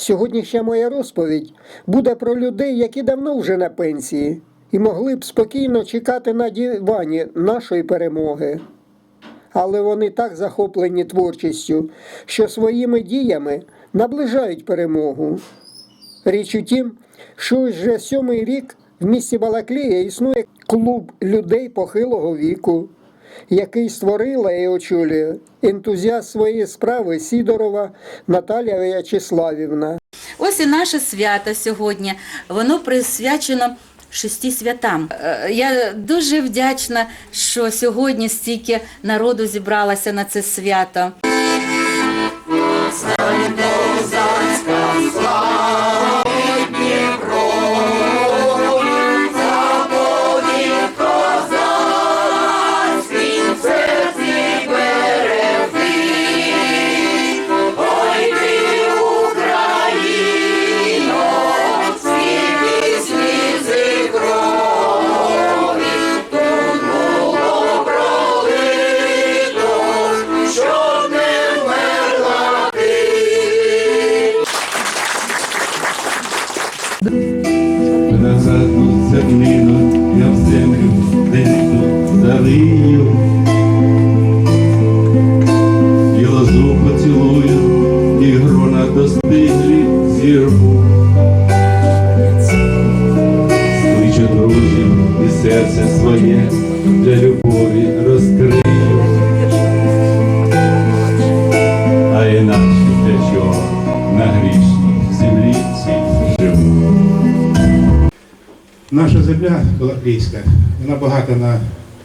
Сьогоднішня моя розповідь буде про людей, які давно вже на пенсії і могли б спокійно чекати на дивані нашої перемоги. Але вони так захоплені творчістю, що своїми діями наближають перемогу. Річ у тім, що вже сьомий рік в місті Балаклія існує клуб людей похилого віку, який створила і очолює ентузіаст своєї справи Сідорова Наталія В'ячеславівна. Ось і наше свято сьогодні. Воно присвячено шести святам. Е, Я дуже вдячна, що сьогодні стільки народу зібралося на це свято. Залию, і лозу поцілую, і грона достиглі зірву. Кличу друзів і серце своє для любові розкрию, а інакше для чого на грішній землі цій живу. Наша земля Балаклійська, вона багата на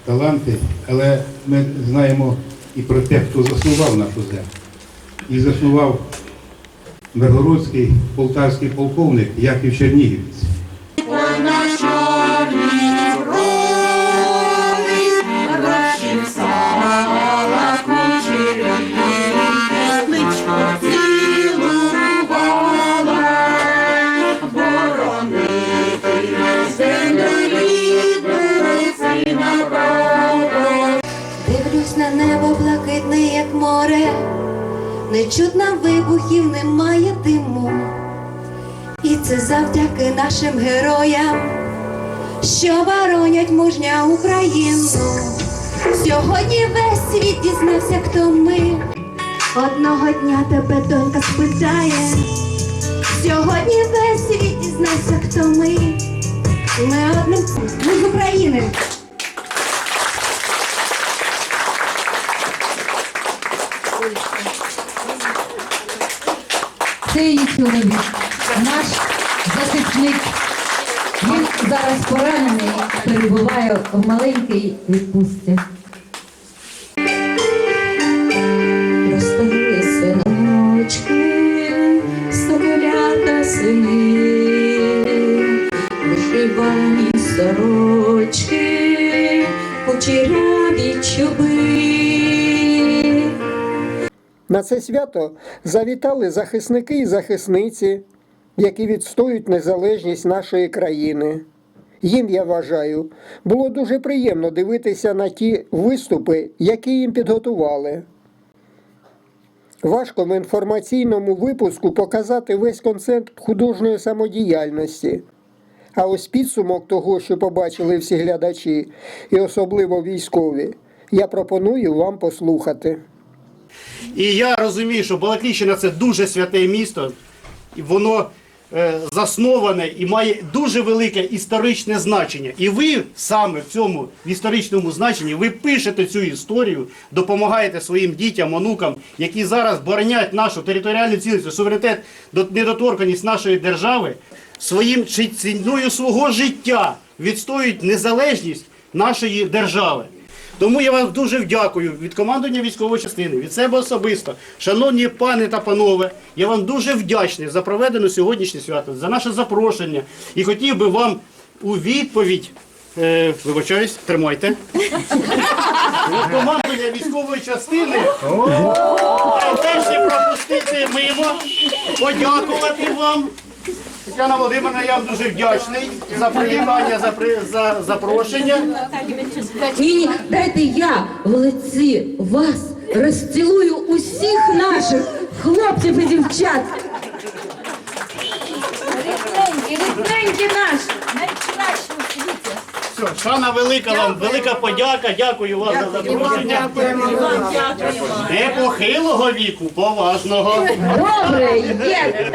таланти, але ми знаємо і про те, хто заснував нашу землю. І заснував Миргородський полтавський полковник Яків Чернігівець. Не чутно вибухів, немає диму. І це завдяки нашим героям, що боронять мужня Україну. Сьогодні весь світ дізнався, хто ми. Одного дня тебе донька спитає. Сьогодні весь світ дізнався, хто ми. Ми одним ми з України. Це її чоловік, наш захисник. Він зараз поранений, перебуває в маленькій відпустці. Розставили синочки, соколята сини, вишивані сорочки, кучеряві чуби. На це свято завітали захисники і захисниці, які відстоюють незалежність нашої країни. Їм, я вважаю, було дуже приємно дивитися на ті виступи, які їм підготували. Важко в інформаційному випуску показати весь концепт художньої самодіяльності. А ось підсумок того, що побачили всі глядачі, і особливо військові, я пропоную вам послухати. І я розумію, що Балаклійщина це дуже святе місто, і воно е, засноване і має дуже велике історичне значення. І ви саме в цьому в історичному значенні ви пишете цю історію, допомагаєте своїм дітям, онукам, які зараз боронять нашу територіальну цілість, суверенітет, до- недоторканість нашої держави, своїм ціною свого життя відстоюють незалежність нашої держави. Тому я вам дуже вдякую від командування військової частини, від себе особисто. Шановні пани та панове, я вам дуже вдячний за проведене сьогоднішнє свято, за наше запрошення. І хотів би вам у відповідь, е, вибачаюсь, тримайте. Від командування військової частини не пропустити мимо, подякувати вам. Тетяна Володимирівна, я вам дуже вдячний за привітання, за, при- за запрошення. Ні, ні, дайте я в лиці вас розцілую усіх наших хлопців і дівчат. Рідненькі, рідненькі наші, найкращі у світі. Все, шана велика вам, велика подяка, дякую вам за запрошення. Не похилого віку, поважного. Добре, є.